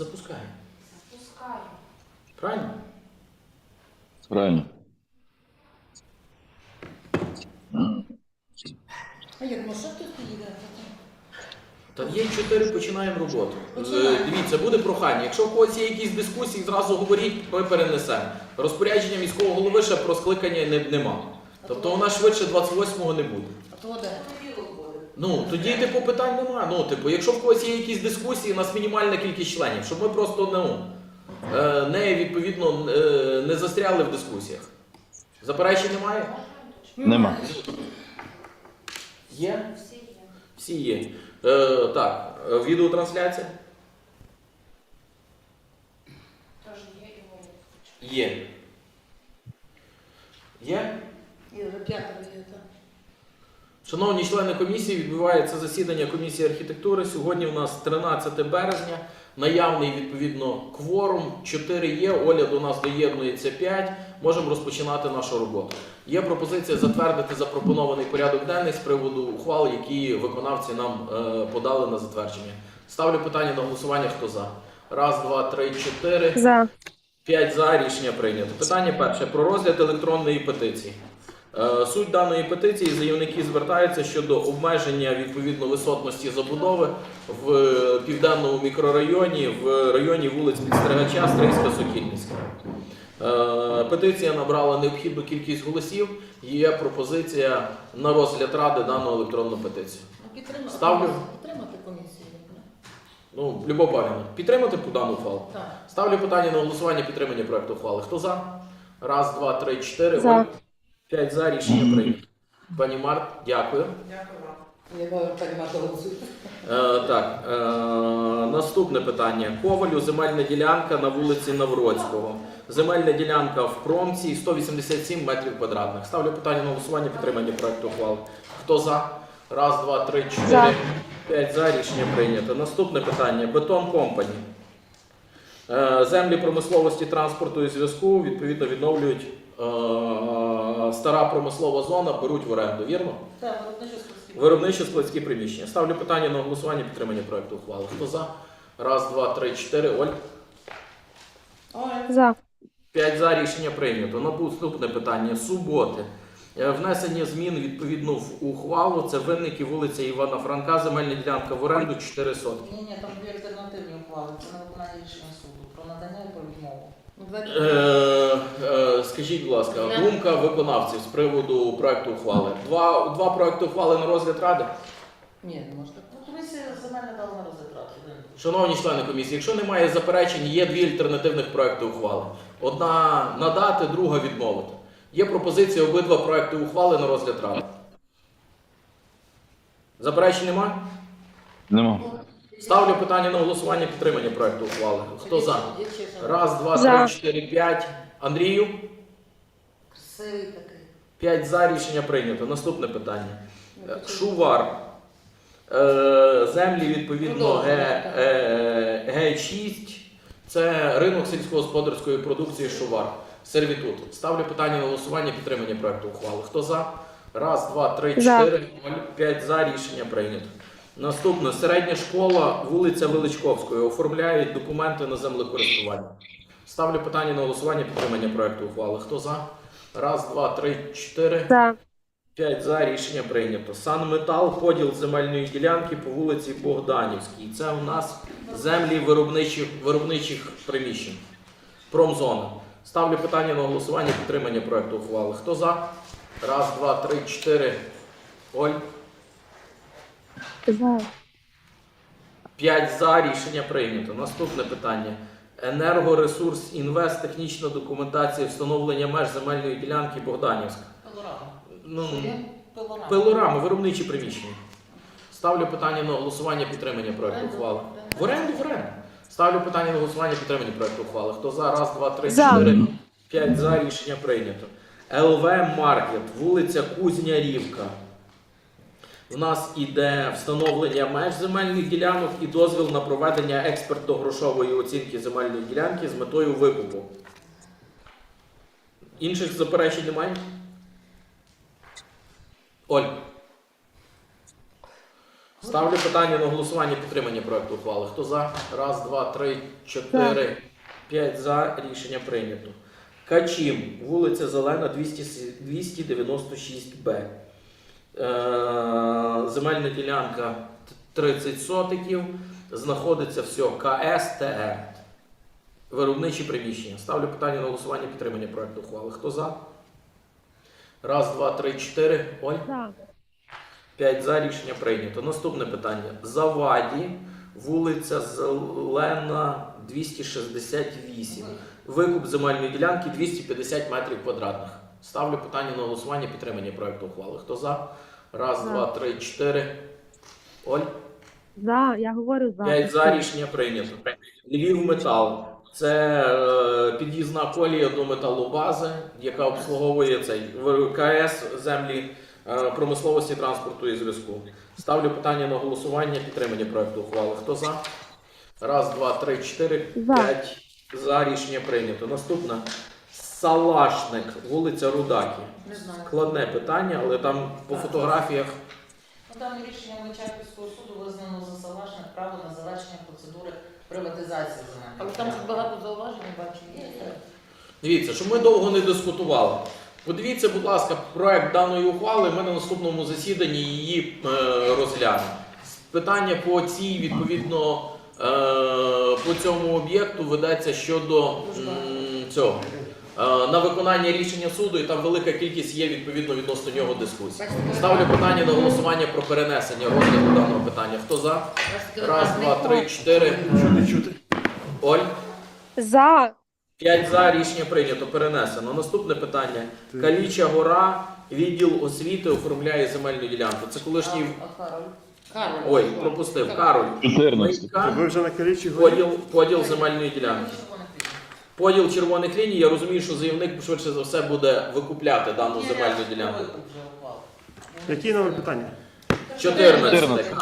Запускаємо. Запускаю. Правильно? Правильно. А як, ну що тут їде? Та є чотири, починаємо роботу. Починаємо. Е, Дивіться, буде прохання. Якщо в когось є якісь дискусії, зразу говоріть, ми перенесемо. Розпорядження міського голови ще про скликання не, нема. Тобто вона швидше 28-го не буде. А то де? Ну, тоді, типу, питань нема. Ну, типу, якщо в когось є якісь дискусії, у нас мінімальна кількість членів, щоб ми просто ну, е, не, відповідно, е, не застряли в дискусіях. Заперечень немає? Нема. Є? Всі є. Всі є. Е, так, е, відеотрансляція? Тож є і воля. Є. Є? П'ятеро є, так. Шановні члени комісії, відбувається засідання комісії архітектури. Сьогодні у нас 13 березня. Наявний відповідно кворум. 4 є. Оля до нас доєднується 5. Можемо розпочинати нашу роботу. Є пропозиція затвердити запропонований порядок денний з приводу ухвал, які виконавці нам е, подали на затвердження. Ставлю питання на голосування. Хто за? Раз, два, три, чотири. За. П'ять за рішення прийнято. Питання перше про розгляд електронної петиції. Е, Суть даної петиції заявники звертаються щодо обмеження відповідно висотності забудови в е, південному мікрорайоні, в районі вулиць Підстригача, Стрийська, Сокільницька. Е, Петиція набрала необхідну кількість голосів. Є пропозиція на розгляд ради дану електронну петицію. Підтримати. Ставлю. Підтримати комісію. Ну, Любов Павлівна, підтримати дану ухвалу? Так. Ставлю питання на голосування підтримання проекту ухвали. Хто за? Раз, два, три, чотири. За. Оль. П'ять за рішення прийнято. Пані Март, дякую. Я говорю, приймати голосую. Е, так, е, наступне питання. Ковалю земельна ділянка на вулиці Навроцького. Земельна ділянка в промці 187 метрів квадратних. Ставлю питання на голосування підтримання проекту ухвали. Хто за? Раз, два, три, чотири. П'ять за рішення прийнято. Наступне питання. Бетон Компані. Е, Землі промисловості, транспорту і зв'язку відповідно відновлюють стара промислова зона, беруть в оренду, вірно? Так, складські. Виробничі складські приміщення. Ставлю питання на голосування підтримання проекту ухвали. Хто за? Раз, два, три, чотири. Оль. За. П'ять за рішення прийнято. Наступне питання. Суботи. Е, Внесення змін відповідно в ухвалу. Це винники вулиця Івана Франка, земельна ділянка в оренду 4 сотки. Ні, ні, там дві альтернативні ухвали. Це на виконання рішення суду про надання і про відмову. Е, е, скажіть, будь ласка, думка виконавців з приводу проекту ухвали. Два, два проекти ухвали на розгляд ради. Ні, не можна. Ну, комісія земельна дала на розгляд. ради. Шановні члени комісії, якщо немає заперечень, є дві альтернативних проекти ухвали. Одна надати, друга відмовити. Є пропозиція обидва проекти ухвали на розгляд ради. Заперечень немає? Нема. Ставлю питання на голосування підтримання проекту ухвали. Хто за? Раз, два, За. три, чотири, п'ять. Андрію? Красивий такий. П'ять за рішення прийнято. Наступне питання. Шувар. Е, Землі відповідно Г, е, Г6. Це ринок сільськогосподарської продукції Шувар. Сервітут. Ставлю питання на голосування підтримання проекту ухвали. Хто за? Раз, два, три, чотири, ноль, п'ять за рішення прийнято. Наступне середня школа, вулиця Величковської. Оформляють документи на землекористування. Ставлю питання на голосування підтримання проекту ухвали. Хто за? Раз, два, три, чотири. За. 5 за рішення прийнято. Санметал, поділ земельної ділянки по вулиці Богданівській. Це у нас землі виробничих, виробничих приміщень. Промзона. Ставлю питання на голосування підтримання проекту ухвали. Хто за? Раз, два, три, чотири. Оль. За. 5 за рішення прийнято. Наступне питання. Енергоресурс інвест, технічна документація, встановлення меж земельної ділянки Богданівська. Пилорама. Ну, Є? Пилорама. Виробничі приміщення. Ставлю питання на голосування підтримання проекту ухвали. В оренду, в оренду. Ставлю питання на голосування підтримання проекту ухвали. Хто за? Раз, два, три, За. чотири, п'ять за рішення прийнято. ЛВ Маркет, вулиця Кузнярівка. В нас іде встановлення меж земельних ділянок і дозвіл на проведення експертно-грошової оцінки земельної ділянки з метою викупу. Інших заперечень немає? Оль. Ставлю питання на голосування підтримання проекту ухвали. Хто за? Раз, два, три, чотири, п'ять за. Рішення прийнято. Качім, вулиця Зелена, 200 296Б. Е, земельна ділянка 30 сотиків. Знаходиться все КСТР. Виробничі приміщення. Ставлю питання на голосування підтримання проекту ухвали. Хто за? Раз, два, три, чотири. Оль. За. 5 за рішення прийнято. Наступне питання. Заваді, вулиця Зелена, 268. Викуп земельної ділянки 250 метрів квадратних. Ставлю питання на голосування підтримання проекту ухвали. Хто за? Раз, За. два, три, чотири. Оль. За, я говорю за. 5 за рішення прийнято. Львів метал. Це е, під'їзна колія до металобази, яка обслуговує цей ВКС землі е, промисловості, транспорту і зв'язку. Ставлю питання на голосування підтримання проекту ухвали. Хто за? Раз, два, три, чотири, За. п'ять. За рішення прийнято. Наступне Салашник, вулиця Рудакі. Не знаю. Складне питання, але там по фотографіях Ну, Там рішенням Личаківського суду визнано за Салашник право на завершення процедури приватизації земель. Але там ж багато зауважень бачу. Є. Дивіться, щоб ми довго не дискутували. Подивіться, будь ласка, проект даної ухвали. Ми на наступному засіданні її е, розглянемо. Питання по цій відповідно е, по цьому об'єкту ведеться щодо м, цього. Е, На виконання рішення суду, і там велика кількість є відповідно відносно нього дискусій. Ставлю питання на голосування про перенесення розгляду даного питання. Хто за? Раз, два, три, чотири. Оль. За. П'ять за рішення прийнято, перенесено. Наступне питання. Каліча гора, відділ освіти оформляє земельну ділянку. Це колишній. Ой, пропустив. Кароль. 14. Ви вже на Калічі? Поділ, поділ земельної ділянки. Поділ червоних ліній. Я розумію, що заявник швидше за все буде викупляти дану земельну ділянку. Який номер питання? 14.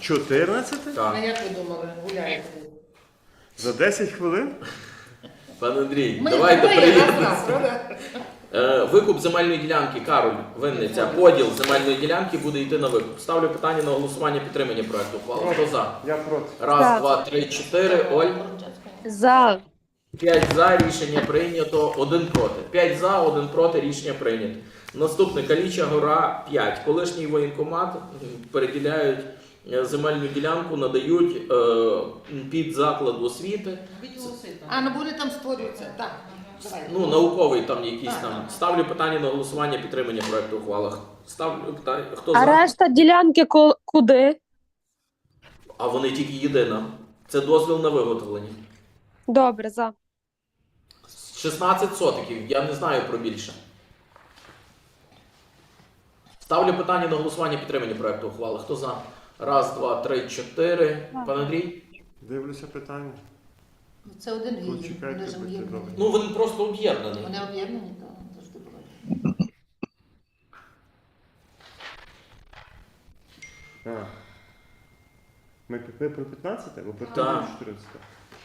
14? Так. А як ви думали, гуляєте? За 10 хвилин? Пане Андрій, Ми давайте двоє правда? Е, Викуп земельної ділянки, Кароль, Винниця, поділ земельної ділянки буде йти на викуп. Ставлю питання на голосування підтримання проекту ухвали. Хто за? Я проти. Раз, За. два, три, чотири. Оль. За. П'ять за рішення прийнято, один проти. П'ять за, один проти, рішення прийнято. Наступне Каліча Гора 5. Колишній воєнкомат переділяють е, земельну ділянку, надають е, під заклад освіти. А, ну вони там створюються. Так. Давай. Ну, науковий там якийсь там. Ставлю питання на голосування підтримання проекту ухвали. Ставлю питання. Хто А за? решта ділянки ко- куди? А вони тільки єдина. Це дозвіл на виготовлення. Добре, за. 16 сотиків, я не знаю про більше. Ставлю питання на голосування підтримання проекту ухвали. Хто за? Раз, два, три, чотири. Пан Андрій? Дивлюся питання. Це один. Почекайте, Вони ж будьте об'єднані. добрі. Ну він просто об'єднаний. Вони об'єднані, так, завжди бувають. А. Ми, ви про 15 або про Так. 14?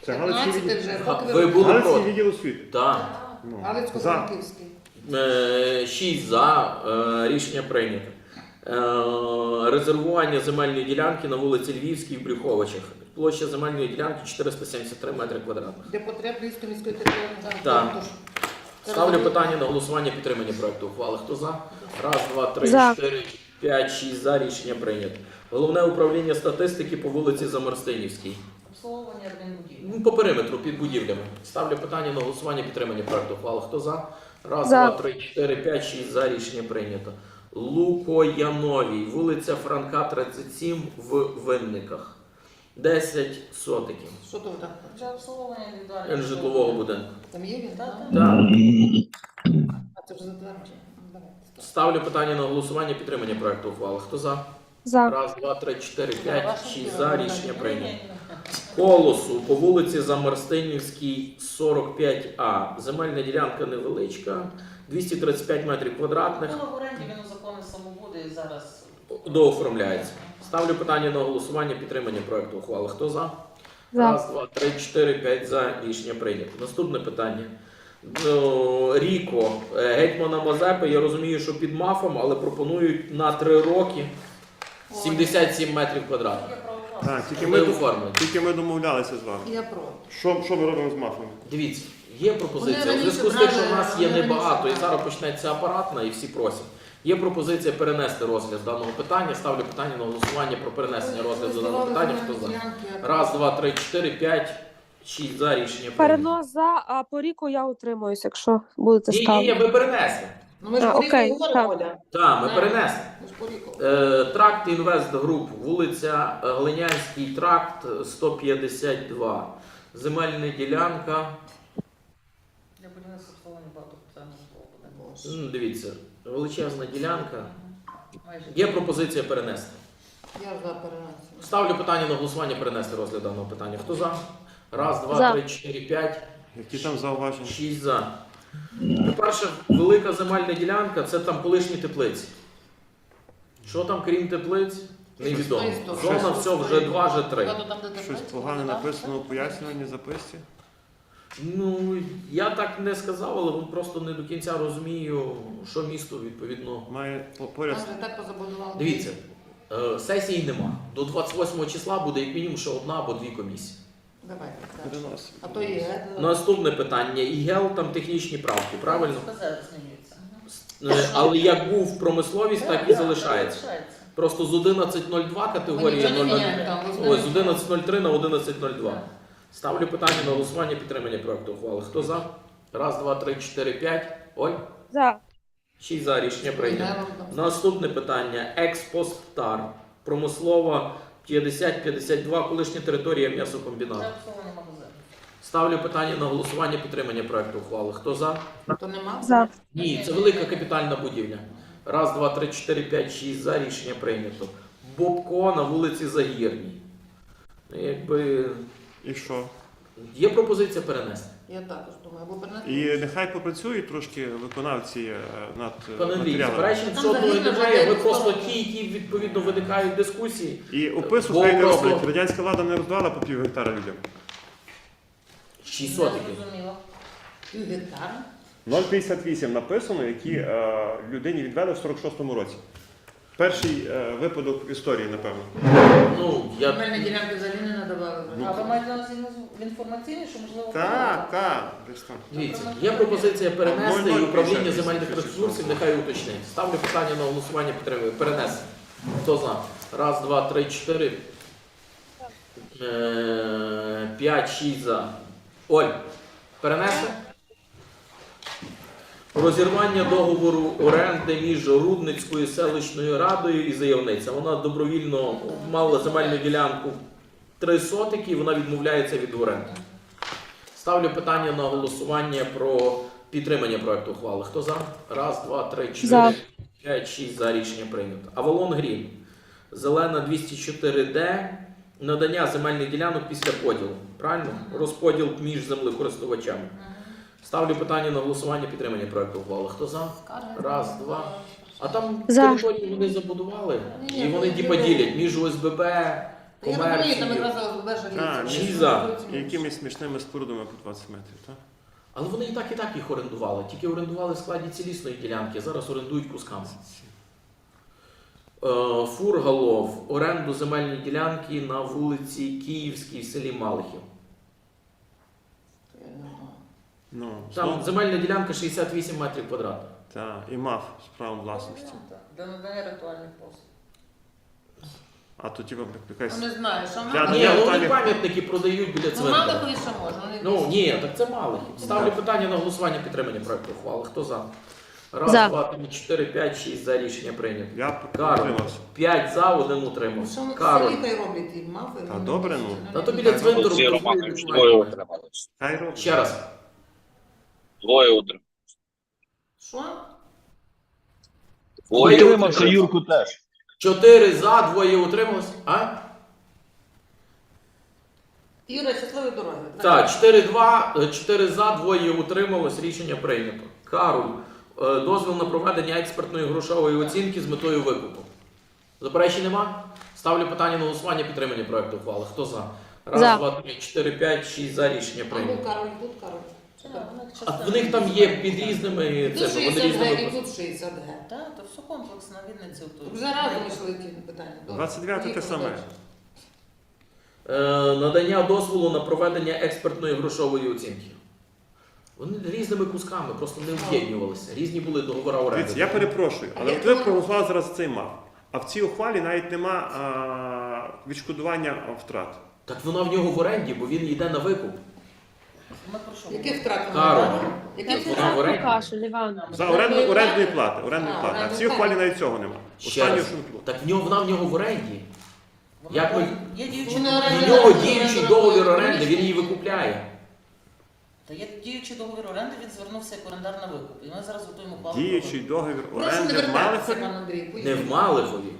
Це Галицький 15 відділ. вже, А, Ви були Галицький проти? відділ освіти. Так. Ну. За. Галицько-Франківський. Е, Шість за. Е, Рішення прийнято. Е, Резервування земельної ділянки на вулиці Львівській в Брюховичах. Площа земельної ділянки 473 метри квадратних. Де потреб Львівської міської територіальної Так. Тож, Ставлю питання на голосування підтримання проекту ухвали. Хто за? Раз, два, три, За. чотири, п'ять, шість за. Рішення прийнято. Головне управління статистики по вулиці Замарстинівській. Обслуговування адмінбудівлі. Ну, По периметру під будівлями. Ставлю питання на голосування підтримання проекту ухвали. Хто за? Раз, За. два, три, чотири, п'ять, шість за. Рішення прийнято. Лукояновій, вулиця Франка, 37 в Винниках. 10 сотиків. Що то так? Для обслуговування індивідуального Житлового будинку. Там є він? Так, так? А це вже затверджено. Ставлю питання на голосування підтримання проекту ухвали. Хто за? За. Раз, два, три, чотири, п'ять, шість за. Рішення прийнято. Колосу по вулиці Замарстинівській, 45А. Земельна ділянка невеличка, 235 метрів квадратних. Було в оренді, він узаконив самобуди і зараз Дооформляється. Ставлю питання на голосування підтримання проекту ухвали. Хто за? За. Раз, два, три, чотири, п'ять за. Рішення прийнято. Наступне питання. Ну, Ріко, е, гетьмана Мазепи, я розумію, що під мафом, але пропонують на три роки. 77 метрів квадратних. Так, тільки Ми тільки ми домовлялися з вами. Я проти. Що, що ми робимо з мафами? Дивіться, є пропозиція. Вони У зв'язку з раніше тим, що в брали, нас є вони небагато, і раніше зараз почнеться апаратна, і всі просять. Є пропозиція перенести розгляд даного питання. Ставлю питання на голосування про перенесення розгляду даного питання. Хто за? Раз, два, три, чотири, п'ять, шість за рішення прийнято. Перенос за, а по ріку я утримуюсь, якщо будете Ні, ні, ні, ставити. ви перенесли. Ну ми ж А, окей, говоримо, так. Оля. Так, ми Так. перенесли. Ми ж. Е, Тракт Інвест Груп, вулиця е, Глинянський тракт е, 152. Земельна ділянка. Для будівництва обслуговування багато питань буде. М, Дивіться, величезна ділянка. Майже. Є пропозиція перенести. Я за перенесення. Ставлю питання на голосування перенести розгляд даного питання. Хто за? Раз, два, За. три, чотири, п'ять, Які там зауваження? шість за. По-перше, велика земельна ділянка це там колишні теплиці. Що там, крім теплиць? Невідомо. Зона все вже два, вже три. Щось погане написано у пояснювальній записці. Ну, я так не сказав, але просто не до кінця розумію, що місто відповідно. Має по- поряд. вже так позабудували. Дивіться, е, сесії нема. До 28 числа буде як мінімум ще одна або дві комісії. Давайте. так. Переносимо. А то є. Наступне питання. ІГЕЛ там технічні правки, правильно? Змінюється. Е, Але як був промисловість, так і залишається. Просто з 11.02 Ми категорія нічого не 0,01. міняємо там. ви Ось знаєте. з 11.03 на 11.02. Ставлю питання на голосування підтримання проекту ухвали. Хто за? Раз, два, три, чотири, п'ять. Оль? За. Шість за рішення прийнято. Наступне питання. Експосттар. Промислова 50-52, колишня територія м'ясокомбінату. Ставлю питання на голосування підтримання проекту ухвали. Хто за? То нема? За. Ні, це велика капітальна будівля. Раз, два, три, чотири, п'ять, шість за рішення прийнято. Бобко на вулиці Загірній. Ну, Якби І що? є пропозиція перенести. Я також думаю, або перенести. І нехай попрацюють трошки виконавці е, над е, Пане матеріалами. заперечень Там жодного загірна немає. Ви просто ті, які відповідно виникають дискусії. І опису Бо хай не просто- роблять. Радянська влада не роздавала по пів гектара людям. Шість Не сотиків. зрозуміло. Пів гектара. 0,58 написано, які е, людині відвели в 46-му році. Перший е, випадок в історії, напевно. Ну, я Земельні ділянки взагалі не надавали. А ви маєте на увазі в інформаційній, що можливо Так, так, десь там. дивіться, є пропозиція перенести і управління земельних ресурсів нехай уточнить. Ставлю питання на голосування підтримую. Перенести. Хто за? Раз, два, три, чотири. Е, П'ять, шість за. Оль, перенести? Розірвання договору оренди між Рудницькою селищною радою і заявниця. Вона добровільно мала земельну ділянку три сотики, і вона відмовляється від оренди. Ставлю питання на голосування про підтримання проекту ухвали. Хто за? Раз, два, три, чотири, За. п'ять, шість за рішення прийнято. Авалон Грін. Зелена 204D. Надання земельних ділянок після поділу. Правильно? Розподіл між землекористувачами. Ставлю питання на голосування підтримання проекту ухвали. Хто за? Раз, два. А там За. територію вони забудували. І вони ділять між ОСББ, Я розумію, там комерцією. якраз обмежені. Так, Шість за. Якимись смішними спорудами по 20 метрів, так? Але вони і так, і так їх орендували. Тільки орендували в складі цілісної ділянки, зараз орендують кусками. Е, Фургалов, оренду земельної ділянки на вулиці Київській в селі Малихів. Я не знаю. Ну, Там знову- земельна ділянка 68 метрів квадратних. Так, і мав з правом власності. Для надання ритуальних послуг. А то типа Ну, якась. не знаю, що мали. Ні, ну вони пам'ятники продають біля Ну, цвинтаря. мали ще можна. вони Ну десь- ні, так це Малихів. Ставлю питання на голосування підтримання проекту ухвали. Хто за? Раз, За. два, три, чотири, п'ять, шість за рішення прийнято. Я Карл. підтримався. П'ять за, один Ну, утримався. Що Кароль. селі хай роблять і мафи. Та добре, ну. Та то біля Романович, двоє утрималось. Хай роблять. Ще раз. Двоє утрималось. Що? Двоє Утримався утрималось. Юрку теж. Чотири за, двоє утрималось. А? Юра, щасливої дороги. Так, 4-2, е, 4 за, двоє утрималось, рішення прийнято. Кароль, е, дозвіл на проведення експертної грошової оцінки з метою викупу. Заперечень нема? Ставлю питання на голосування підтримання проекту ухвали. Хто за? Раз, За. два, три, чотири, п'ять, шість за рішення прийнято. Кароль, тут Кароль. А в них там є під різними Тут цими, вони 60 г і різними. тут 60 г. Так, то все комплексно, Вінниці. то- Вже разом йшли ті питання. Добре. 29 те Поїхали саме. далі. Е, надання дозволу на проведення експертної грошової оцінки. Вони різними кусками, просто не об'єднувалися. Різні були договори оренди. Дивіться, я перепрошую, але от ви проголосували зараз за цей МАФ. А в цій ухвалі навіть нема а, відшкодування втрат. Так вона в нього в оренді, бо він йде на викуп. Ми про що Які говоримо? втрати? Каро. Які втрати? вона в оренді. Кашель, Іван. За оренду, орендної плати. Орендної А, плати. А в орендної ухвалі навіть цього нема. Ще Останнє, раз. що не було. Так в нього вона в нього в оренді. Вона Як ми- Є діючий Вони договір. В нього діючий договір оренди, він її викупляє. Та є діючий договір оренди, він звернувся як орендар на викуп. І ми зараз готуємо ухвалу. Діючий договір Прошу не оренди в вертатися, Малихові. пан Андрій. Не в Малихові.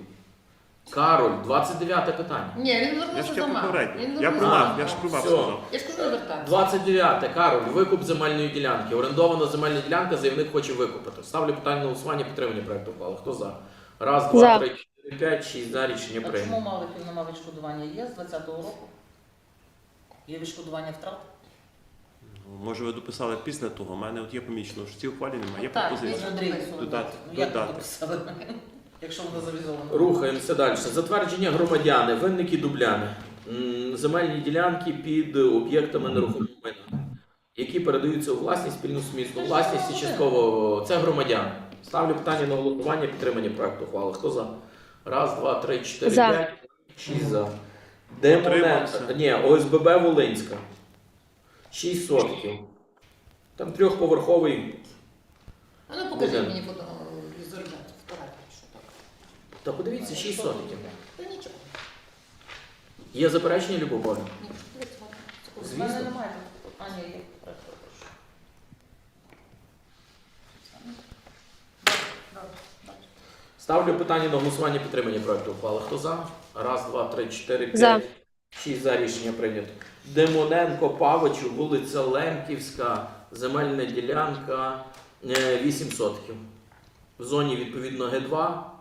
Кароль, 29 питання. Ні, він Я ж тебе за попередньо. Він Я про за МАФ, я ж про МАФ Все. сказав. Я ж кажу вертатися. 29. Кароль, викуп земельної ділянки. Орендована земельна ділянка, заявник хоче викупити. Ставлю питання на голосування підтримання проекту ухвали. Хто за? Раз, два, За. три, чотири, п'ять, шість за рішення А чому прийнято. Малихів нема відшкодування? Є з 20-го року? Є відшкодування втрат? Може, ви дописали після того. У мене от є помічено, що в цій ухвалі немає. Є Так, пропозиція. Андрій. Додати, Ну як ви додати. дописали? Якщо воно завізовано. Рухаємося далі. Затвердження громадяни, винники дубляни. М, Земельні ділянки під об'єктами нерухомого майна, які передаються у власність, спільну сумісну власність і частково це громадяни. Ставлю питання на голосування, підтримання проекту ухвали. Хто за? Раз, два, три, чотири, За. п'ять, шість за. Утримався. Ні, ОСББ Волинська. 6 сотків. Там трьохповерховий. А ну Буде. мені фото візуалізацію, фотографію, що так. Та подивіться, 6 сотків. Та нічого. Є заперечення Любов Ні, У мене немає питання, є проект, прошу. Добре, добре. Ставлю питання на голосування підтримання проекту ухвали. Хто за? Раз, два, три, чотири, За. п'ять, шість за рішення прийнято. Демоненко Павичу, вулиця Лемківська, земельна ділянка е, 8 сотків. В зоні відповідно Г2 е,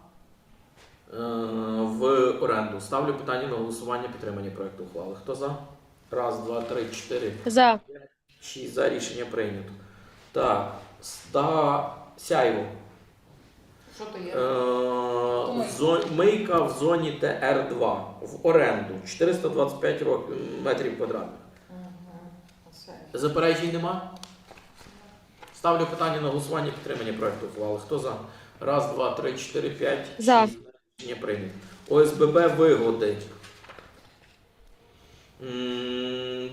в оренду. Ставлю питання на голосування підтримання проекту ухвали. Хто за? Раз, два, три, чотири, За. шість за рішення прийнято. Так, ста Сяйво. Що то Е, є? зо- Мийка в зоні ТР2 в оренду 425 років, метрів квадратних. Заперечень нема? Ставлю питання на голосування підтримання проекту ухвали. Хто за? Раз, два, три, чотири, п'ять. За. шість. Рішення прийнято. ОСББ вигоди.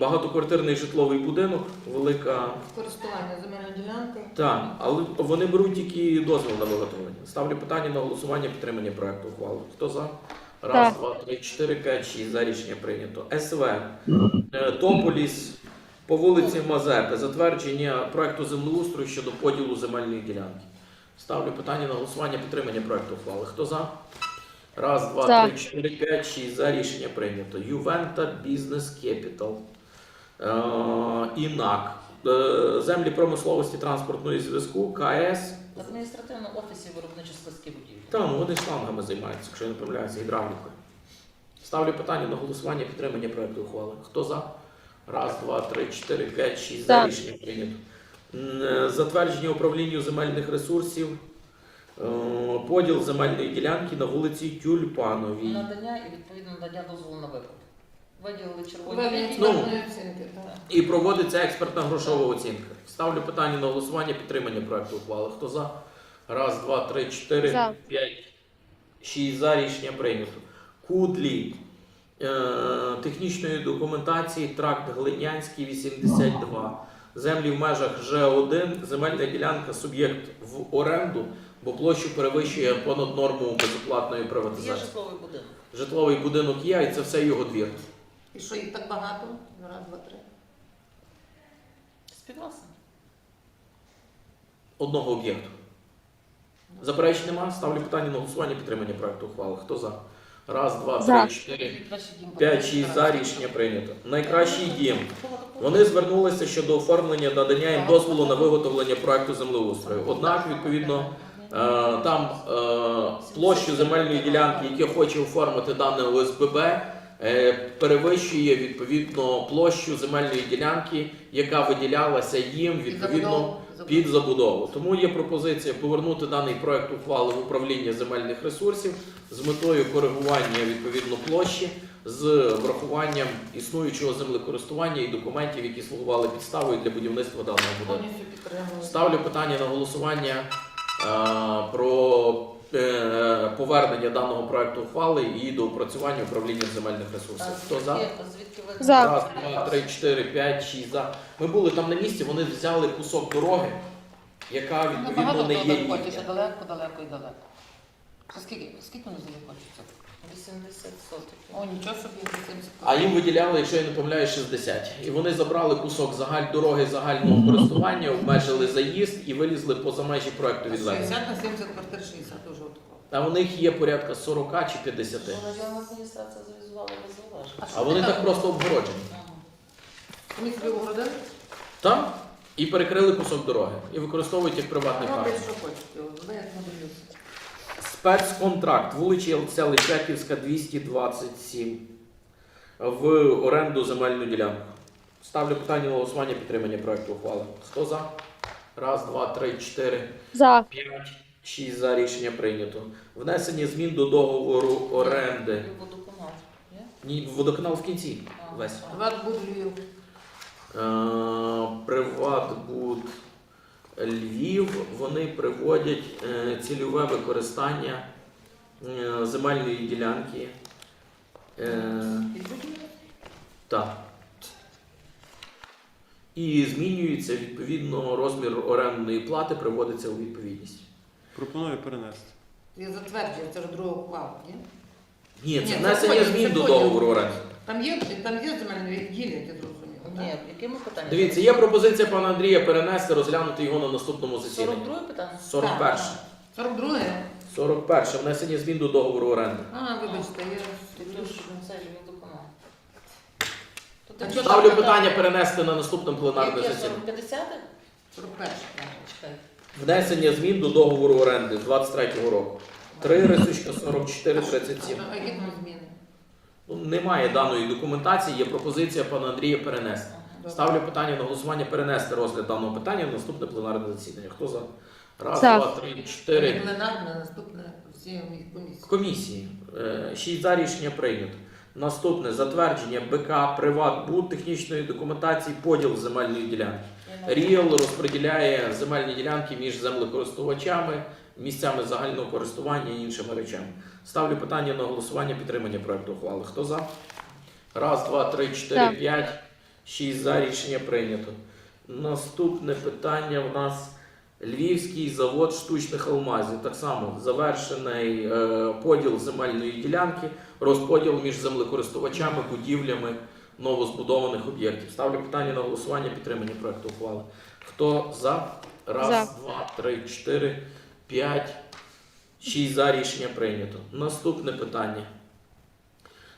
Багатоквартирний житловий будинок, велика Користування земельної ділянки. Так, але вони беруть тільки дозвіл на виготовлення. Ставлю питання на голосування підтримання проекту ухвали. Хто за? Раз, Так. два, три, чотири, п'ять, шість. За рішення прийнято. СВ. Е, Тополіс по вулиці Мазепи. Затвердження проекту землеустрою щодо поділу земельної ділянки. Ставлю питання на голосування підтримання проекту ухвали. Хто за? Раз, два, За. три, чотири, п'ять, шість. За рішення прийнято. Ювента Бізнес Кепітал. Е, ІНАК. Е, Землі промисловості транспортної зв'язку, КС. В адміністративному офісі виробничо-складські будівлі. Там вони шлангами займаються, якщо я не помиляюся, гідравлікою. Ставлю питання на голосування підтримання проекту ухвали. Хто за? Раз, два, три, чотири, п'ять, шість. За За. рішення прийнято. Е, Затвердження управлінню земельних ресурсів. Е, Поділ земельної ділянки на вулиці Тюльпановій. Надання і відповідно надання дозволу на викуп. Виділили червоні лінії. Ну, експертної оцінки, так. І проводиться експертна грошова оцінка. Ставлю питання на голосування підтримання проекту ухвали. Хто за? Раз, два, три, чотири, За. п'ять, шість за рішення прийнято. Кудлі. Е, технічної документації тракт Глинянський 82. Землі в межах Ж1, земельна ділянка, суб'єкт в оренду, бо площу перевищує понад норму безоплатної Є приватизації. житловий будинок. Житловий будинок є, і це все його двір. І що їх так багато? Раз, два, три. Співвласник. одного об'єкту. Заперечень нема. Ставлю питання на голосування підтримання проекту ухвали. Хто за? Раз, два, три, чотири, п'ять, шість за рішення прийнято. Найкращий дім. Вони звернулися щодо оформлення надання їм дозволу на виготовлення проекту землеустрою. Однак, відповідно, там е, площу земельної ділянки, яке хоче оформити дане ОСББ, е, перевищує відповідно площу земельної ділянки, яка виділялася їм відповідно під забудову. Тому є пропозиція повернути даний проект ухвали в управління земельних ресурсів з метою коригування відповідно площі з врахуванням існуючого землекористування і документів, які слугували підставою для будівництва даного будинку. Ставлю питання на голосування е, про е, повернення даного проекту ухвали і до опрацювання управління земельних ресурсів. Хто за? Звідки ви За. Раз, два, три, чотири, п'ять, шість за. Ми були там на місці, вони взяли кусок дороги, яка відповідно не є їхня. далеко, далеко і далеко. Скільки, скільки вони хочеться? 80 сотих. О, нічого собі, 80 А їм виділяли, якщо я не помиляю, 60. І вони забрали кусок загаль дороги загального користування, обмежили заїзд і вилізли поза межі проекту відведення. 60 на 70 квартир 60 уже отако. А у них є порядка 40 чи 50. Ну, Районна адміністрація завізувала без зауважень. А вони так просто обгороджені. Вони собі огородили? Там і перекрили кусок дороги і використовують як приватний парк. Роблять, що його. Вони як. Спецконтракт вулиця Личаківська 227 в оренду земельну ділянку. Ставлю питання на голосування підтримання проекту ухвали. Хто за? Раз, два, три, чотири, За. п'ять, шість за рішення прийнято. Внесення змін до договору оренди. Водоканал, ні? Ні, водоканал в кінці. Весь. Львів. Е, Приватбуд Львів вони приводять е, цільове використання е, земельної ділянки. Е, Так. І змінюється відповідно розмір орендної плати, приводиться у відповідність. Пропоную перенести. Я затверджую, це ж друга ухвала, ні? Ні, Ні, це це внесення потім, змін це до потім. договору оренди. Там є, там є земельні ділянки, зрозуміло. Ні, якими питаннями? Дивіться, є пропозиція пана Андрія перенести, розглянути його на наступному засіданні. 42 питання? 41. 42 41. Внесення змін до договору оренди. А, вибачте, я... Тож, ну, це ж що, Ставлю там питання перенести на наступне пленарне Яке, засідання. 50 41 так. Чекай. Внесення змін до договору оренди з 23-го року. 3 рисочка 44 37. А які там зміни? Ну, немає даної документації, є пропозиція пана Андрія перенести. Ставлю питання на голосування перенести розгляд даного питання на наступне пленарне засідання. Хто за? Раз, два, три, чотири. Пленарне, наступне всі комісії. Комісії. Е, Шість за рішення прийнято. Наступне затвердження БК Приватбуд технічної документації поділ земельної ділянки. Ріел розподіляє земельні ділянки між землекористувачами, місцями загального користування і іншими речами. Ставлю питання на голосування підтримання проекту ухвали. Хто за? Раз, два, три, чотири, Так. п'ять, шість за рішення прийнято. Наступне питання в нас Львівський завод штучних алмазів. Так само завершений е, поділ земельної ділянки, розподіл між землекористувачами, будівлями новозбудованих об'єктів. Ставлю питання на голосування підтримання проекту ухвали. Хто за? Раз, За. два, три, чотири, п'ять, шість за рішення прийнято. Наступне питання.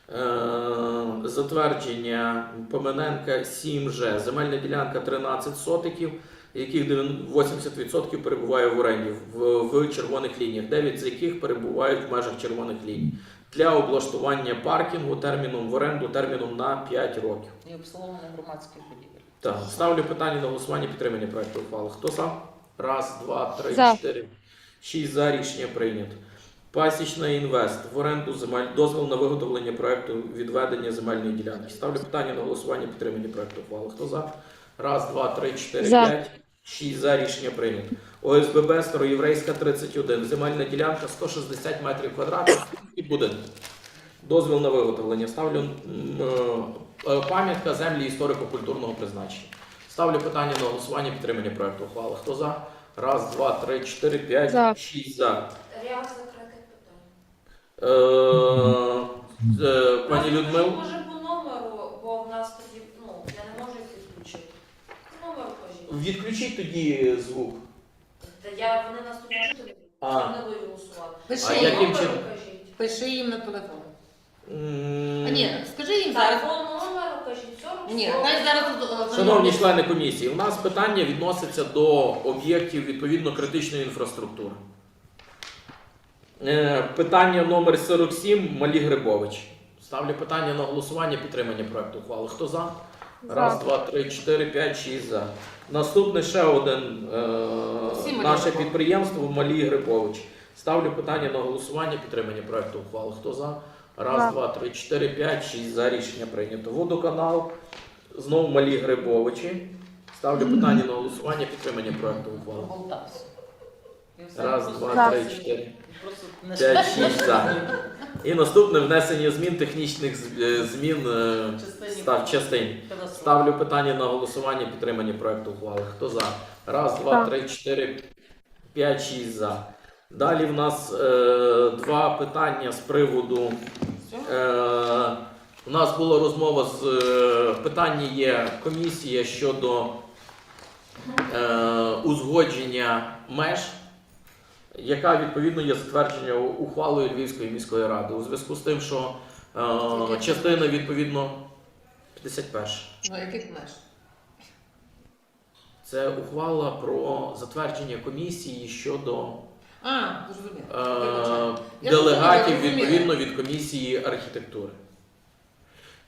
Е, затвердження Помененка 7Ж. Земельна ділянка 13 сотиків, яких 80% перебуває в оренді в, в червоних лініях, 9 з яких перебувають в межах червоних ліній. Для облаштування паркінгу терміном в оренду терміном на 5 років. І обслуговування громадських будівель. Так, ставлю питання на голосування підтримання проекту ухвали. Хто за? Раз, два, три, За. чотири, шість за рішення прийнято. Пасічна інвест в оренду земель дозвіл на виготовлення проекту відведення земельної ділянки. Ставлю питання на голосування підтримання проекту ухвали. Хто за? Раз, два, три, чотири, За. п'ять, шість за рішення прийнято. ОСББ Староєврейська 31. Земельна ділянка 160 метрів квадратних і будинок. Дозвіл на виготовлення. Ставлю м, е, пам'ятка землі історико-культурного призначення. Ставлю питання на голосування підтримання проекту ухвали. Хто за? Раз, два, три, чотири, п'ять, За. шість за. Ряд закрите питання. Е, е, пані Людмил. Може по номеру, бо в нас тоді, ну, я не можу їх відключити. По номеру кажіть. Відключіть тоді звук. Та я, вони нас тут чути не будуть. А. Вони будуть голосувати. Пиши, яким чином? кажіть. пиши їм на телефон. М, А ні, скажи їм зараз. Так, по кажіть. 40, Ні, хай зараз тут, е, Шановні члени комісії, у нас питання відноситься до об'єктів відповідно критичної інфраструктури. Е, Питання номер 47 Малі Грибович. Ставлю питання на голосування підтримання проекту ухвали. Хто за? Раз, два, три, чотири, п'ять, шість за. Наступне ще один е, малі наше підприємство Малі Грипович. Ставлю питання на голосування підтримання проекту ухвали. Хто за? Раз, два, три, чотири, п'ять, шість за рішення прийнято. Водоканал. Знову Малі Грибовичі. Ставлю питання на голосування підтримання проекту ухвали. Болтався. Раз, два, три, чотири. П'ять, шість за. І наступне внесення змін технічних з- е, змін е, став частин. Ставлю питання на голосування підтримання проекту ухвали. Хто за? Раз, два, три, чотири, п'ять, шість за. Далі в нас е, два питання з приводу. Е, у нас була розмова з е, питання є комісія щодо е, узгодження меж, яка відповідно є затвердження ухвалою Львівської міської ради. У зв'язку з тим, що е, частина відповідно 51. Ну, яких меж? Це ухвала про затвердження комісії щодо А, зрозуміло. е, Я делегатів відповідно від комісії архітектури.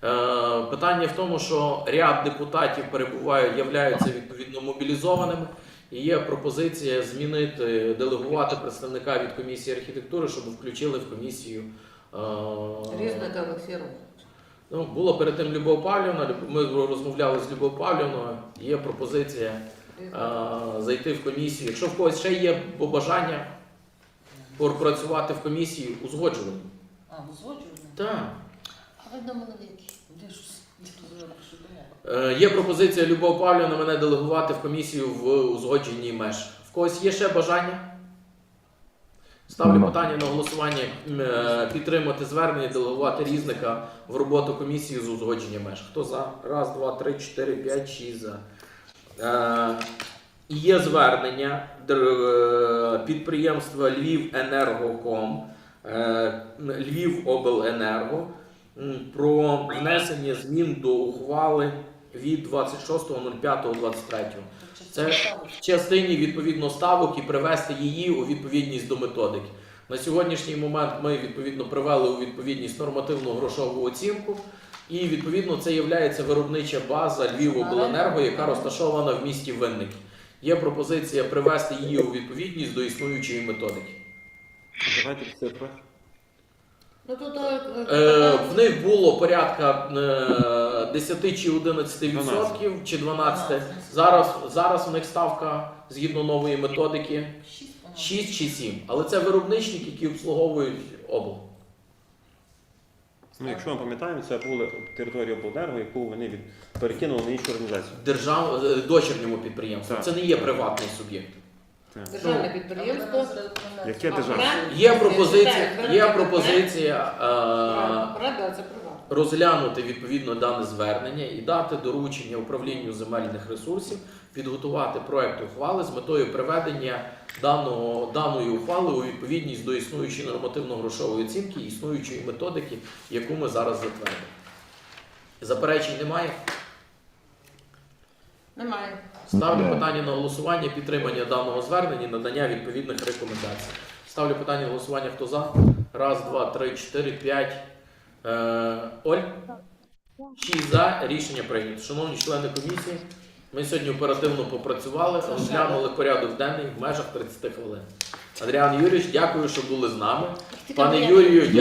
Е, Питання в тому, що ряд депутатів перебувають, являються відповідно мобілізованими, і є пропозиція змінити, делегувати представника від комісії архітектури, щоб включили в комісію. е, Різника Олексій Романович. Ну, було перед тим Любов Павлівна. Ми розмовляли з Любов Павлівною. Є пропозиція е, зайти в комісію. Якщо в когось ще є бажання попрацювати в комісії, узгоджуванню. А, ну. Так. А ви думали, які? Е, Є пропозиція Любов Павлівна мене делегувати в комісію в узгодженні меж. В когось є ще бажання? Ставлю питання на голосування е, підтримати звернення, делегувати різника в роботу комісії з узгодження меж. Хто за? Раз, два, три, чотири, п'ять, шість за. Є звернення е, підприємства Львівенергоком, е, Львівобленерго про внесення змін до ухвали від 26.05.23 Це в частині відповідно ставок і привести її у відповідність до методики. На сьогоднішній момент ми відповідно привели у відповідність нормативну грошову оцінку, і відповідно це є виробнича база Львівобленерго, яка розташована в місті Винники. Є пропозиція привести її у відповідність до існуючої методики. Давайте цифри. Ну, тут... е, Е, в них було порядка е, 10 чи 11 відсотків, чи 12. Зараз, зараз в них ставка згідно нової методики Шість, 6 чи 7. Але це виробничники, які обслуговують обл. Ну, якщо ми пам'ятаємо, це була територія обленерго, яку вони від... перекинули на іншу організацію. Держав е, дочірньому підприємству. Так. Це не є приватний суб'єкт. Так. Державне підприємство. вона. Яке державне? Є пропозиція, є пропозиція е, розглянути відповідно дане звернення і дати доручення управлінню земельних ресурсів підготувати проект ухвали з метою приведення даного, даної ухвали у відповідність до існуючої нормативно-грошової оцінки і існуючої методики, яку ми зараз затвердимо. Заперечень немає. Немає. Ставлю питання на голосування підтримання даного звернення і надання відповідних рекомендацій. Ставлю питання на голосування. Хто за? Раз, два, три, чотири, п'ять. Е, Оль? Шість за. Рішення прийнято. Шановні члени комісії, ми сьогодні оперативно попрацювали, розглянули порядок денний в межах 30 хвилин. Адріан Юрійович, дякую, що були з нами. Пане Юрію,